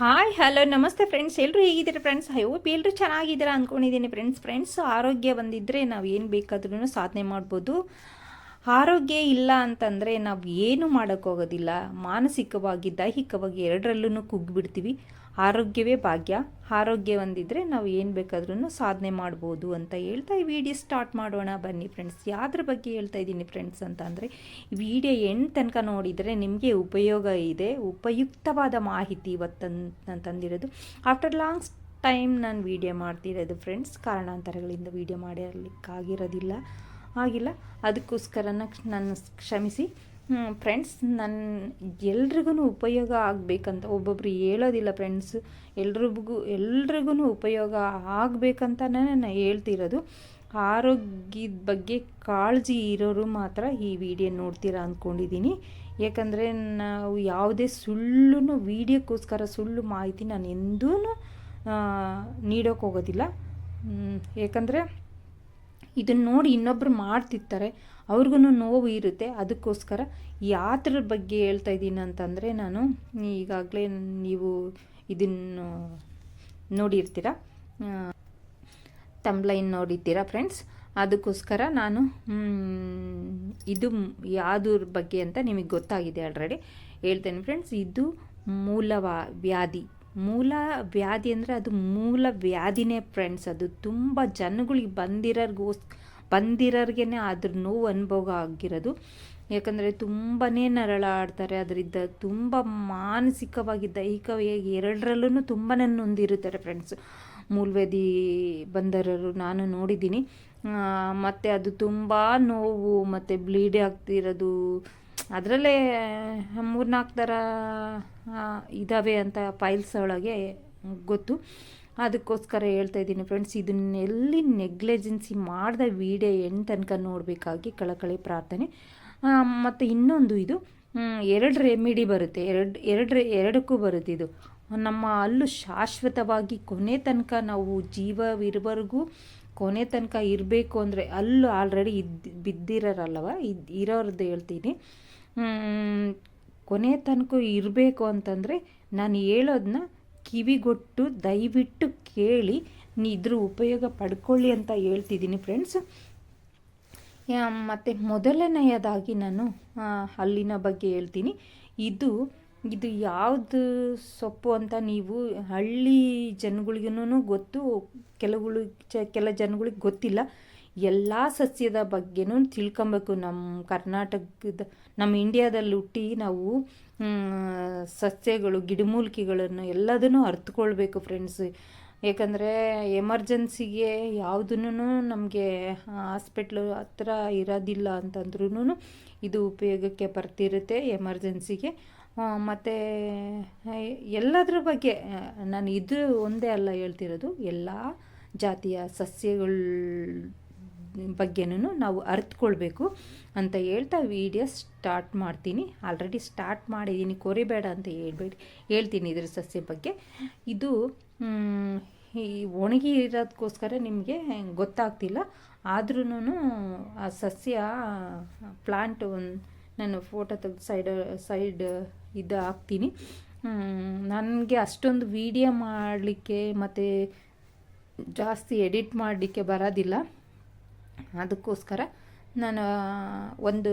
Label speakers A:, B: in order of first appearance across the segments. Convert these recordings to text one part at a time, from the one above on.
A: Hi hello ನಮಸ್ತೆ friends ಎಲ್ಲರೂ ಹೇಗಿದ್ದೀರಾ ಫ್ರೆಂಡ್ಸ್ ಹೋಪ್ ಎಲ್ಲರೂ ಚೆನ್ನಾಗಿದ್ದೀರಾ ಅಂದ್ಕೊಂಡಿದ್ದೀನಿ ಫ್ರೆಂಡ್ಸ್ ಫ್ರೆಂಡ್ಸ್ ಆರೋಗ್ಯ ಬಂದಿದ್ದರೆ ನಾವು ಏನು ಬೇಕಾದ್ರೂ ಸಾಧನೆ ಮಾಡ್ಬೋದು. ಆರೋಗ್ಯ ಇಲ್ಲ ಅಂತಂದರೆ ನಾವು ಏನು ಮಾಡೋಕ್ಕೋಗೋದಿಲ್ಲ ಮಾನಸಿಕವಾಗಿ, ದೈಹಿಕವಾಗಿ ಎರಡರಲ್ಲೂ ಕುಗ್ಗಿಬಿಡ್ತೀವಿ. ಆರೋಗ್ಯವೇ ಭಾಗ್ಯ. ಆರೋಗ್ಯ ಒಂದಿದ್ದರೆ ನಾವು ಏನು ಬೇಕಾದ್ರೂ ಸಾಧನೆ ಮಾಡ್ಬೋದು ಅಂತ ಹೇಳ್ತಾ ಈ ವಿಡಿಯೋ ಸ್ಟಾರ್ಟ್ ಮಾಡೋಣ. ಬನ್ನಿ ಫ್ರೆಂಡ್ಸ್, ಯಾವ್ದ್ರ ಬಗ್ಗೆ ಹೇಳ್ತಾ ಇದ್ದೀನಿ ಫ್ರೆಂಡ್ಸ್ ಅಂತ ಅಂದರೆ ವಿಡಿಯೋ ಎಂಡ್ ತನಕ ನೋಡಿದರೆ ನಿಮಗೆ ಉಪಯೋಗ ಇದೆ. ಉಪಯುಕ್ತವಾದ ಮಾಹಿತಿ ಇವತ್ತು ತಂದಿರೋದು. ಆಫ್ಟರ್ ಲಾಂಗ್ ಟೈಮ್ ನಾನು ವಿಡಿಯೋ ಮಾಡ್ತಿರೋದು ಫ್ರೆಂಡ್ಸ್, ಕಾರಣಾಂತರಗಳಿಂದ ವಿಡಿಯೋ ಮಾಡಿರಲಿಕ್ಕಾಗಿರೋದಿಲ್ಲ ಆಗಿಲ್ಲ. ಅದಕ್ಕೋಸ್ಕರ ನಾನು ಕ್ಷಮಿಸಿ. ಫ್ರೆಂಡ್ಸ್ ನನ್ನ ಎಲ್ರಿಗೂ ಉಪಯೋಗ ಆಗಬೇಕಂತ ಒಬ್ಬೊಬ್ರು ಹೇಳೋದಿಲ್ಲ ಫ್ರೆಂಡ್ಸ್ ಎಲ್ರಿಗೂ ಎಲ್ರಿಗೂ ಉಪಯೋಗ ಆಗಬೇಕಂತನೇ ನಾನು ಹೇಳ್ತಿರೋದು. ಆರೋಗ್ಯದ ಬಗ್ಗೆ ಕಾಳಜಿ ಇರೋರು ಮಾತ್ರ ಈ ವಿಡಿಯೋ ನೋಡ್ತೀರಾ ಅಂದ್ಕೊಂಡಿದ್ದೀನಿ ಯಾಕಂದರೆ ನಾವು ಯಾವುದೇ ಸುಳ್ಳು ವೀಡಿಯೋಕ್ಕೋಸ್ಕರ ಸುಳ್ಳು ಮಾಹಿತಿ ನಾನು ಎಂದೂ ನೀಡೋಕ್ಕೋಗೋದಿಲ್ಲ. ಯಾಕಂದರೆ ಇದನ್ನು ನೋಡಿ ಇನ್ನೊಬ್ಬರು ಮಾಡ್ತಿರ್ತಾರೆ ಅವ್ರಿಗೂ ನೋವು ಇರುತ್ತೆ. ಅದಕ್ಕೋಸ್ಕರ ಯಾತ್ರ ಬಗ್ಗೆ ಹೇಳ್ತಾ ಇದ್ದೀನಿ ಅಂತಂದರೆ ನಾನು ಈಗಾಗಲೇ ನೀವು ಇದನ್ನು ನೋಡಿರ್ತೀರ? ತಂಬ್ಲೈನ್ ನೋಡಿದ್ದೀರಾ ಫ್ರೆಂಡ್ಸ್ ಅದಕ್ಕೋಸ್ಕರ ನಾನು ಇದು ಯಾವುದ್ರ ಬಗ್ಗೆ ಅಂತ ನಿಮಗೆ ಗೊತ್ತಾಗಿದೆ ಆಲ್ರೆಡಿ ಹೇಳ್ತೇನೆ ಫ್ರೆಂಡ್ಸ್ ಇದು ಮೂಲವ ವ್ಯಾಧಿ ಮೂಲ ವ್ಯಾಧಿ ಅಂದರೆ ಅದು ಮೂಲ ವ್ಯಾಧಿನೇ ಫ್ರೆಂಡ್ಸ್ ಅದು ತುಂಬ ಜನಗಳಿಗೆ ಬಂದಿರೋರ್ಗೋಸ್ ಬಂದಿರೋರ್ಗೆ ಅದ್ರ ನೋವು ಅನುಭವ ಆಗಿರೋದು. ಯಾಕಂದರೆ ತುಂಬಾ ನರಳಾಡ್ತಾರೆ, ಅದರಿಂದ ತುಂಬ ಮಾನಸಿಕವಾಗಿ ದೈಹಿಕವಾಗಿ ಎರಡರಲ್ಲೂ ತುಂಬಾ ನೊಂದಿರುತ್ತಾರೆ ಫ್ರೆಂಡ್ಸ್ ಮೂಲವ್ಯಾಧಿ ಬಂದರರು ನಾನು ನೋಡಿದ್ದೀನಿ. ಮತ್ತು ಅದು ತುಂಬ ನೋವು, ಮತ್ತು ಬ್ಲೀಡ್ ಆಗ್ತಿರೋದು ಅದರಲ್ಲೇ ಮೂರ್ನಾಲ್ಕು ಥರ ಇದ್ದಾವೆ ಅಂತ ಫೈಲ್ಸ್ ಒಳಗೆ ಗೊತ್ತು. ಅದಕ್ಕೋಸ್ಕರ ಹೇಳ್ತಾ ಇದ್ದೀನಿ ಫ್ರೆಂಡ್ಸ್ ಇದನ್ನೆಲ್ಲಿ ನೆಗ್ಲೆಜೆನ್ಸಿ ಮಾಡಿದ ವೀಡಿಯೋ ಎಣ್ಣೆ ತನಕ ನೋಡಬೇಕಾಗಿ ಕಳಕಳಿ ಪ್ರಾರ್ಥನೆ. ಮತ್ತು ಇನ್ನೊಂದು ಇದು ಎರಡು ರೆಮಿಡಿ ಬರುತ್ತೆ. ಎರಡು ಎರಡು ಎರಡಕ್ಕೂ ಬರುತ್ತೆ ಇದು. ನಮ್ಮ ಅಲ್ಲೂ ಶಾಶ್ವತವಾಗಿ ಕೊನೆ ತನಕ ನಾವು ಜೀವವಿರುವರೆಗೂ ಕೊನೆ ತನಕ ಇರಬೇಕು ಅಂದರೆ ಅಲ್ಲೂ ಆಲ್ರೆಡಿ ಇದ್ದು ಬಿದ್ದಿರೋರಲ್ಲವ? ಇದು, ಇರೋರ್ದು ಹೇಳ್ತೀನಿ. ಕೊನೆ ತನಕ ಇರಬೇಕು ಅಂತಂದರೆ ನಾನು ಹೇಳೋದನ್ನ ಕಿವಿಗೊಟ್ಟು ದಯವಿಟ್ಟು ಕೇಳಿ ಇದ್ರ ಉಪಯೋಗ ಪಡ್ಕೊಳ್ಳಿ ಅಂತ ಹೇಳ್ತಿದ್ದೀನಿ ಫ್ರೆಂಡ್ಸ್ ಮತ್ತು ಮೊದಲನೆಯದಾಗಿ ನಾನು ಹಲ್ಲಿನ ಬಗ್ಗೆ ಹೇಳ್ತೀನಿ. ಇದು ಇದು ಯಾವುದು ಸೊಪ್ಪು ಅಂತ ನೀವು ಹಳ್ಳಿ ಜನಗಳಿಗೂ ಗೊತ್ತು, ಕೆಲವುಗಳು, ಚ, ಕೆಲ ಜನಗಳಿಗೆ ಗೊತ್ತಿಲ್ಲ. ಎಲ್ಲ ಸಸ್ಯದ ಬಗ್ಗೆನೂ ತಿಳ್ಕೊಬೇಕು. ನಮ್ಮ ಕರ್ನಾಟಕದ ನಮ್ಮ ಇಂಡಿಯಾದಲ್ಲಿ ಹುಟ್ಟಿ ನಾವು ಸಸ್ಯಗಳು, ಗಿಡಮೂಲಿಕೆಗಳನ್ನು ಎಲ್ಲದನ್ನು ಅರ್ಥಕೊಳ್ಬೇಕು ಫ್ರೆಂಡ್ಸ್ ಏಕೆಂದರೆ ಎಮರ್ಜೆನ್ಸಿಗೆ ಯಾವುದನ್ನು ನಮಗೆ ಹಾಸ್ಪಿಟ್ಲು ಹತ್ರ ಇರೋದಿಲ್ಲ ಅಂತಂದ್ರೂ ಇದು ಉಪಯೋಗಕ್ಕೆ ಬರ್ತಿರುತ್ತೆ ಎಮರ್ಜೆನ್ಸಿಗೆ ಮತ್ತು, ಎಲ್ಲದ್ರ ಬಗ್ಗೆ, ನಾನು ಇದು ಒಂದೇ ಅಲ್ಲ ಹೇಳ್ತಿರೋದು. ಎಲ್ಲ ಜಾತಿಯ ಸಸ್ಯಗಳ ಬಗ್ಗೆನೂ ನಾವು ಅರ್ತ್ಕೊಳ್ಬೇಕು ಅಂತ ಹೇಳ್ತಾ ವೀಡಿಯೋ ಸ್ಟಾರ್ಟ್ ಮಾಡ್ತೀನಿ. ಆಲ್ರೆಡಿ ಸ್ಟಾರ್ಟ್ ಮಾಡಿದ್ದೀನಿ. ಕೊರಿಬೇಡ ಅಂತ ಹೇಳ್ಬೇಡಿ. ಹೇಳ್ತೀನಿ ಇದ್ರ ಸಸ್ಯ ಬಗ್ಗೆ. ಇದು ಈ ಒಣಗಿ ಇರೋದಕ್ಕೋಸ್ಕರ ನಿಮಗೆ ಗೊತ್ತಾಗ್ತಿಲ್ಲ. ಆದ್ರೂ ಆ ಸಸ್ಯ, ಪ್ಲಾಂಟ್ ಒಂದು ನಾನು ಫೋಟೋ ತೆಗೆದು ಸೈಡ್ ಸೈಡ್ ಇದು ಹಾಕ್ತೀನಿ. ನನಗೆ ಅಷ್ಟೊಂದು ವೀಡಿಯೋ ಮಾಡಲಿಕ್ಕೆ ಮತ್ತು ಜಾಸ್ತಿ ಎಡಿಟ್ ಮಾಡಲಿಕ್ಕೆ ಬರೋದಿಲ್ಲ. ಅದಕ್ಕೋಸ್ಕರ ನಾನು ಒಂದು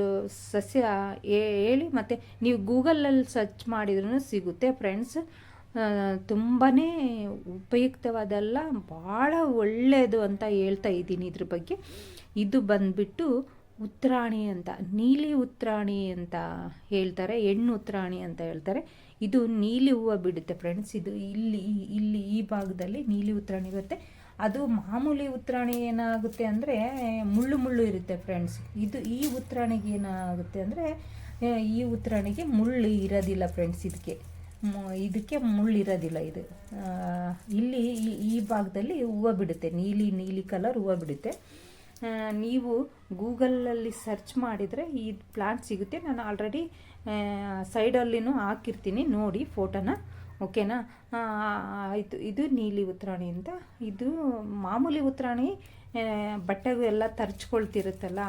A: ಸಸ್ಯ ಹೇಳಿ ಮತ್ತು ನೀವು ಗೂಗಲಲ್ಲಿ ಸರ್ಚ್ ಮಾಡಿದ್ರೂ ಸಿಗುತ್ತೆ ಫ್ರೆಂಡ್ಸ್. ತುಂಬಾ ಉಪಯುಕ್ತವಾದಲ್ಲ ಭಾಳ ಒಳ್ಳೆಯದು ಅಂತ ಹೇಳ್ತಾ ಇದ್ದೀನಿ ಇದ್ರ ಬಗ್ಗೆ. ಇದು ಬಂದುಬಿಟ್ಟು ಉತ್ರಾಣಿ ಅಂತ, ನೀಲಿ ಉತ್ರಾಣಿ ಅಂತ ಹೇಳ್ತಾರೆ, ಹೆಣ್ಣು ಉತ್ರಾಣಿ ಅಂತ ಹೇಳ್ತಾರೆ. ಇದು ನೀಲಿ ಹೂವು ಬಿಡುತ್ತೆ ಫ್ರೆಂಡ್ಸ್. ಇದು ಇಲ್ಲಿ ಇಲ್ಲಿ ಈ ಭಾಗದಲ್ಲಿ ನೀಲಿ ಉತ್ರಾಣಿ ಬರುತ್ತೆ. ಅದು ಮಾಮೂಲಿ ಉತ್ತರಾಣಿ ಏನಾಗುತ್ತೆ ಅಂದರೆ ಮುಳ್ಳು ಮುಳ್ಳು ಇರುತ್ತೆ ಫ್ರೆಂಡ್ಸ್ ಇದು ಈ ಉತ್ತರಾಣಿಗೆ ಏನಾಗುತ್ತೆ ಅಂದರೆ ಈ ಉತ್ತರಾಣಿಗೆ ಮುಳ್ಳು ಇರೋದಿಲ್ಲ ಫ್ರೆಂಡ್ಸ್ ಇದಕ್ಕೆ ಇದಕ್ಕೆ ಮುಳ್ಳು ಇರೋದಿಲ್ಲ ಇದು. ಇಲ್ಲಿ ಈ ಭಾಗದಲ್ಲಿ ಹೂವು ಬಿಡುತ್ತೆ. ನೀಲಿ ನೀಲಿ ಕಲರ್ ಹೂವು ಬಿಡುತ್ತೆ. ನೀವು ಗೂಗಲಲ್ಲಿ ಸರ್ಚ್ ಮಾಡಿದರೆ ಈ ಪ್ಲಾಂಟ್ ಸಿಗುತ್ತೆ. ನಾನು ಆಲ್ರೆಡಿ ಸೈಡಲ್ಲಿನೂ ಹಾಕಿರ್ತೀನಿ. ನೋಡಿ ಫೋಟೋನ ಓಕೆನಾ? ಆಯಿತು. ಇದು ನೀಲಿ ಉತ್ತರಾಣಿ ಅಂತ. ಇದು ಮಾಮೂಲಿ ಉತ್ತರಾಣಿ ಬಟ್ಟೆಗೂ ಎಲ್ಲ ತರ್ಚ್ಕೊಳ್ತಿರುತ್ತಲ್ಲ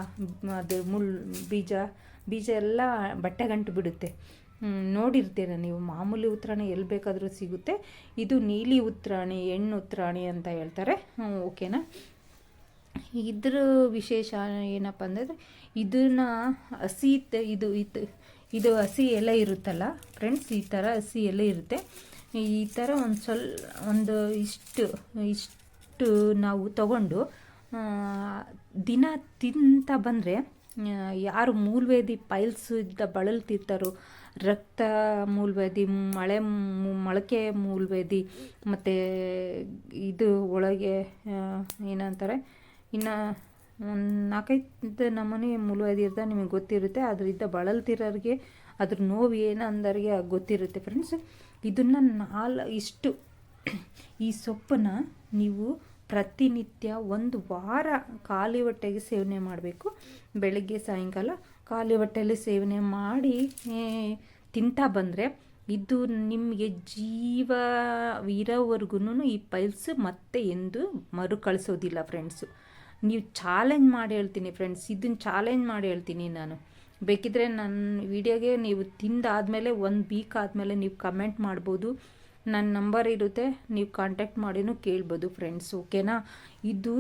A: ಅದು ಮುಳ್ಳು ಬೀಜ ಬೀಜ ಎಲ್ಲ ಬಟ್ಟೆ ಗಂಟು ಬಿಡುತ್ತೆ ನೋಡಿರ್ತೀರ ನೀವು, ಮಾಮೂಲಿ ಉತ್ತರಾಣಿ ಎಲ್ಲಿ ಬೇಕಾದರೂ ಸಿಗುತ್ತೆ. ಇದು ನೀಲಿ ಉತ್ತರಾಣಿ, ಹೆಣ್ಣು ಉತ್ತರಾಣಿ ಅಂತ ಹೇಳ್ತಾರೆ. ಓಕೆನಾ? ಇದ್ರ ವಿಶೇಷ ಏನಪ್ಪ ಅಂದರೆ, ಇದನ್ನು ಹಸಿ ಇದು ಇದು ಇದು ಹಸಿ ಎಲೆ ಇರುತ್ತಲ್ಲ ಫ್ರೆಂಡ್ಸ್ ಈ ಥರ ಹಸಿ ಎಲೆ ಇರುತ್ತೆ. ಈ ಥರ ಒಂದು ಸ್ವಲ್ ಒಂದು ಇಷ್ಟು ಇಷ್ಟು ನಾವು ತಗೊಂಡು ದಿನ ತಿಂತ ಬಂದರೆ ಯಾರು ಮೂಲವೇದಿ ಪೈಲ್ಸ್ ಇದ್ದ ಬಳಲ್ತಿರ್ತಾರೋ, ರಕ್ತ ಮೂಲವೇದಿ, ಮಳೆ ಮೊಳಕೆ ಮೂಲವೇದಿ, ಮತ್ತು ಇದು ಒಳಗೆ ಏನಂತಾರೆ, ಇನ್ನು ನಾಲ್ಕೈದು ನಮೂನೆ ಮೂಲವೇದಿ ಇರ್ತಾರೆ ನಿಮಗೆ ಗೊತ್ತಿರುತ್ತೆ. ಅದರಿಂದ ಬಳಲ್ತಿರೋರಿಗೆ ಅದ್ರ ನೋವು ಏನು ಅಂದರಿಗೆ ಗೊತ್ತಿರುತ್ತೆ ಫ್ರೆಂಡ್ಸ್ ಇದನ್ನು ನಾಲ್, ಇಷ್ಟು ಈ ಸೊಪ್ಪನ್ನು ನೀವು ಪ್ರತಿನಿತ್ಯ ಒಂದು ವಾರ ಖಾಲಿ ಹೊಟ್ಟೆಗೆ ಸೇವನೆ ಮಾಡಬೇಕು. ಬೆಳಗ್ಗೆ, ಸಾಯಂಕಾಲ ಖಾಲಿ ಹೊಟ್ಟೆಯಲ್ಲಿ ಸೇವನೆ ಮಾಡಿ ತಿಂತಾ ಬಂದರೆ ಇದು ನಿಮಗೆ ಜೀವ ಇರೋವರೆಗೂ ಈ ಪೈಲ್ಸ್ ಮತ್ತೆ ಎಂದು ಮರುಕಳಿಸೋದಿಲ್ಲ ಫ್ರೆಂಡ್ಸು ನೀವು ಚಾಲೆಂಜ್ ಮಾಡಿ ಹೇಳ್ತೀನಿ ಫ್ರೆಂಡ್ಸ್ ಇದನ್ನ ಚಾಲೆಂಜ್ ಮಾಡಿ ಹೇಳ್ತೀನಿ ನಾನು. ಬೇಕಿದ್ರೆ ನನ್ನ ವಿಡಿಯೋಗೆ ನೀವು ತಿಂದಾದಮೇಲೆ ಒಂದು ವೀಕ್ ಆದಮೇಲೆ ನೀವು ಕಮೆಂಟ್ ಮಾಡ್ಬೋದು. ನನ್ನ ನಂಬರ್ ಇರುತ್ತೆ, ನೀವು ಕಾಂಟ್ಯಾಕ್ಟ್ ಮಾಡಿನೂ ಕೇಳ್ಬೋದು ಫ್ರೆಂಡ್ಸ್ ಓಕೆನಾ ಇದು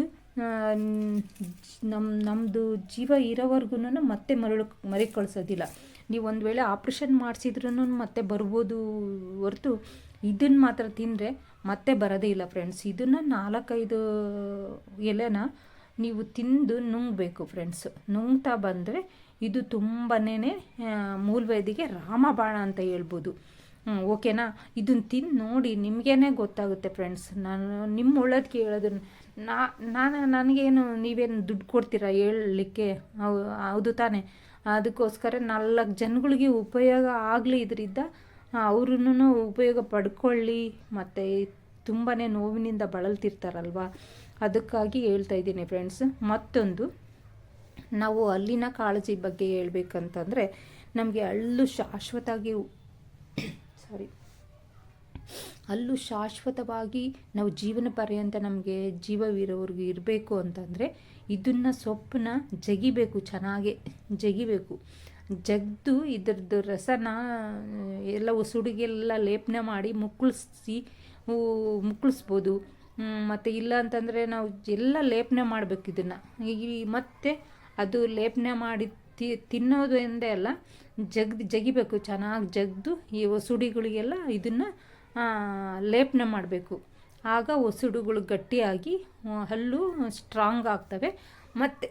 A: ನಮ್ಮ ನಮ್ಮದು ಜೀವ ಇರೋವರೆಗೂ ಮತ್ತೆ ಮರಳು ಮರಿ ಕಳಿಸೋದಿಲ್ಲ ನೀವು ಒಂದು ವೇಳೆ ಆಪ್ರೇಷನ್ ಮಾಡಿಸಿದ್ರೂ ಮತ್ತೆ ಬರ್ಬೋದು ಹೊರತು ಇದನ್ನು ಮಾತ್ರ ತಿಂದರೆ ಮತ್ತೆ ಬರೋದೇ ಇಲ್ಲ ಫ್ರೆಂಡ್ಸ್ ಇದನ್ನು ನಾಲ್ಕೈದು ಎಲೆನ? ನೀವು ತಿಂದು ನುಂಗಬೇಕು ಫ್ರೆಂಡ್ಸ್ ನುಂಗ್ತಾ ಬಂದರೆ ಇದು ತುಂಬನೇ ಮೂಲವೇದಿಗೆ ರಾಮಬಾಣ ಅಂತ ಹೇಳ್ಬೋದು. ಓಕೆನಾ ಇದನ್ನ ತಿಂದು ನೋಡಿ ನಿಮಗೇನೆ ಗೊತ್ತಾಗುತ್ತೆ ಫ್ರೆಂಡ್ಸ್ ನಾನು ನಿಮ್ಮ ಒಳ್ಳೋದಕ್ಕೆ ಹೇಳೋದು ನಾ, ನಾನು, ನನಗೇನು ನೀವೇನು ದುಡ್ಡು ಕೊಡ್ತೀರಾ ಹೇಳಲಿಕ್ಕೆ? ಹೌದು ತಾನೇ. ಅದಕ್ಕೋಸ್ಕರ ನಾಲ್ಕು ಜನಗಳಿಗೆ ಉಪಯೋಗ ಆಗಲಿ ಇದರಿಂದ ಅವ್ರೂ ಉಪಯೋಗ ಪಡ್ಕೊಳ್ಳಿ. ಮತ್ತು ತುಂಬಾ ನೋವಿನಿಂದ ಬಳಲ್ತಿರ್ತಾರಲ್ವ? ಅದಕ್ಕಾಗಿ ಹೇಳ್ತಾ ಇದ್ದೀನಿ ಫ್ರೆಂಡ್ಸ್ ಮತ್ತೊಂದು, ನಾವು ಅಲ್ಲಿನ ಕಾಳಜಿ ಬಗ್ಗೆ ಹೇಳ್ಬೇಕಂತಂದರೆ, ನಮಗೆ ಅಲ್ಲೂ ಶಾಶ್ವತವಾಗಿ ಸಾರಿ ಅಲ್ಲೂ ಶಾಶ್ವತವಾಗಿ ನಾವು ಜೀವನ ಪರ್ಯಂತ ನಮಗೆ ಜೀವವಿರೋವ್ರಿಗೆ ಇರಬೇಕು ಅಂತಂದರೆ, ಇದನ್ನು ಸೊಪ್ಪನ್ನ ಜಗಿಬೇಕು, ಚೆನ್ನಾಗೆ ಜಗಿಬೇಕು. ಜಗ್ದು ಇದ್ರದ್ದು ರಸನ ಎಲ್ಲ ಉಸುಡಿಗೆಲ್ಲ ಲೇಪನ ಮಾಡಿ ಮುಕ್ಕಳಿಸಿ ಮುಕ್ಕಳಿಸ್ಬೋದು. ಮತ್ತು ಇಲ್ಲ ಅಂತಂದರೆ ನಾವು ಎಲ್ಲ ಲೇಪನೆ ಮಾಡಬೇಕು ಇದನ್ನು. ಈ ಮತ್ತು ಅದು ಲೇಪನೆ ಮಾಡಿ ತಿ, ತಿನ್ನೋದು ಎಂದೇ ಅಲ್ಲ, ಜಗ್ದು, ಜಗಿಬೇಕು, ಚೆನ್ನಾಗಿ ಜಗ್ದು ಈ ಒಸುಡಿಗಳಿಗೆಲ್ಲ ಇದನ್ನು ಲೇಪನೆ ಮಾಡಬೇಕು. ಆಗ ಒಸುಡುಗಳು ಗಟ್ಟಿಯಾಗಿ ಹಲ್ಲು ಸ್ಟ್ರಾಂಗ್ ಆಗ್ತವೆ. ಮತ್ತು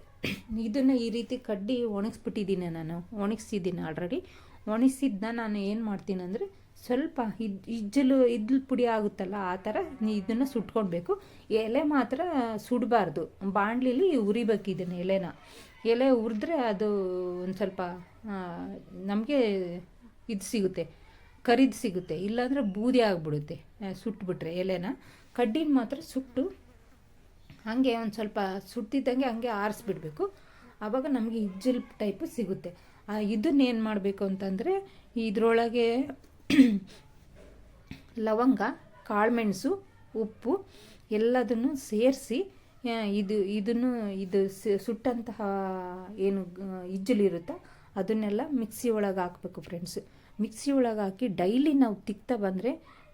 A: ಇದನ್ನು ಈ ರೀತಿ ಕಡ್ಡಿ ಒಣಗಿಸ್ಬಿಟ್ಟಿದ್ದೀನಿ ನಾನು ಒಣಗಿಸಿದ್ದೀನಿ ಆಲ್ರೆಡಿ ಒಣಗಿಸಿದ್ನ ನಾನು ಏನು ಮಾಡ್ತೀನಿ ಅಂದರೆ ಸ್ವಲ್ಪ ಇದ್, ಇಜ್ಜಲು, ಇದ್ಲು ಪುಡಿ ಆಗುತ್ತಲ್ಲ, ಆ ಥರ ಇದನ್ನು ಸುಟ್ಕೊಳ್ಬೇಕು ಎಲೆ ಮಾತ್ರ ಸುಡಬಾರ್ದು. ಬಾಣಲಿಲಿ ಉರಿಬೇಕು ಇದನ್ನು ಎಲೆನ. ಎಲೆ ಉರಿದ್ರೆ ಅದು ಒಂದು ಸ್ವಲ್ಪ ನಮಗೆ ಇದು ಸಿಗುತ್ತೆ. ಕರಿದು ಸಿಗುತ್ತೆ. ಇಲ್ಲಾಂದರೆ ಬೂದಿ ಆಗಿಬಿಡುತ್ತೆ ಸುಟ್ಬಿಟ್ರೆ ಎಲೆನ. ಕಡ್ಡಿನ ಮಾತ್ರ ಸುಟ್ಟು, ಹಾಗೆ ಒಂದು ಸ್ವಲ್ಪ ಸುಟ್ಟಿದ್ದಂಗೆ ಹಂಗೆ ಆರಿಸ್ಬಿಡ್ಬೇಕು. ಆವಾಗ ನಮಗೆ ಇಜ್ಜಲ್ ಟೈಪು ಸಿಗುತ್ತೆ. ಇದನ್ನೇನು ಮಾಡಬೇಕು ಅಂತಂದರೆ, ಇದರೊಳಗೆ ಲವಂಗ, ಕಾಳುಮೆಣಸು, ಉಪ್ಪು ಎಲ್ಲದನ್ನು ಸೇರಿಸಿ ಇದು, ಇದನ್ನು, ಇದು ಸುಟ್ಟಂತಹ ಏನು ಇಜ್ಜಲಿರುತ್ತೋ ಅದನ್ನೆಲ್ಲ ಮಿಕ್ಸಿ ಒಳಗೆ ಹಾಕ್ಬೇಕು ಫ್ರೆಂಡ್ಸ್ ಮಿಕ್ಸಿ ಒಳಗೆ ಹಾಕಿ ಡೈಲಿ ನಾವು ತಿಕ್ತಾ ಬಂದರೆ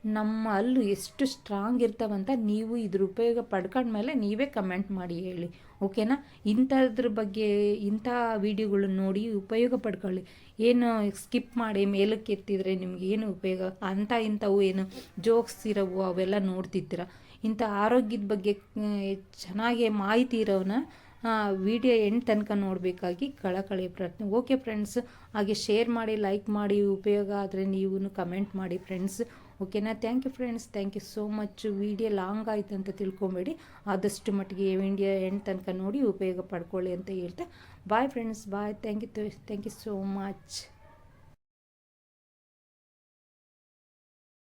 A: ನಮ್ಮ ಹಲ್ಲು ಎಷ್ಟು ಸ್ಟ್ರಾಂಗ್ ಇರ್ತಾವಂತ ನೀವು ಇದ್ರ ಉಪಯೋಗ ಪಡ್ಕೊಂಡ್ಮೇಲೆ ನೀವೇ ಕಮೆಂಟ್ ಮಾಡಿ ಹೇಳಿ. ಓಕೆನಾ? ಇಂಥದ್ರ ಬಗ್ಗೆ, ಇಂಥ ವೀಡಿಯೋಗಳನ್ನ ನೋಡಿ ಉಪಯೋಗ ಪಡ್ಕೊಳ್ಳಿ. ಏನು ಸ್ಕಿಪ್ ಮಾಡಿ ಮೇಲಕ್ಕೆ ಎತ್ತಿದರೆ ನಿಮ್ಗೆ ಏನು ಉಪಯೋಗ? ಅಂಥ ಇಂಥವು ಏನು ಜೋಕ್ಸ್ ಇರೋವು ಅವೆಲ್ಲ ನೋಡ್ತಿದ್ದೀರ? ಇಂಥ ಆರೋಗ್ಯದ ಬಗ್ಗೆ ಚೆನ್ನಾಗಿ ಮಾಹಿತಿ ಇರೋನ ವಿಡಿಯೋ ಎಂಡ್ ತನಕ ನೋಡಬೇಕಾಗಿ ಕಳಕಳಿ ಪ್ರಯತ್ನ. ಓಕೆ ಫ್ರೆಂಡ್ಸ್, ಹಾಗೆ ಶೇರ್ ಮಾಡಿ, ಲೈಕ್ ಮಾಡಿ, ಉಪಯೋಗ ಆದರೆ ನೀವು ಕಮೆಂಟ್ ಮಾಡಿ ಫ್ರೆಂಡ್ಸ್. ಓಕೆನಾ? Thank you friends thank you so much video long ಆಯಿತು ಅಂತ ತಿಳ್ಕೊಬೇಡಿ. ಆದಷ್ಟು ಮಟ್ಟಿಗೆ ಇಂಡಿಯಾ ಎಂಡ್ ತನಕ ನೋಡಿ ಉಪಯೋಗ ಪಡ್ಕೊಳ್ಳಿ ಅಂತ ಹೇಳ್ತಾ. Bye friends bye thank you thank you so much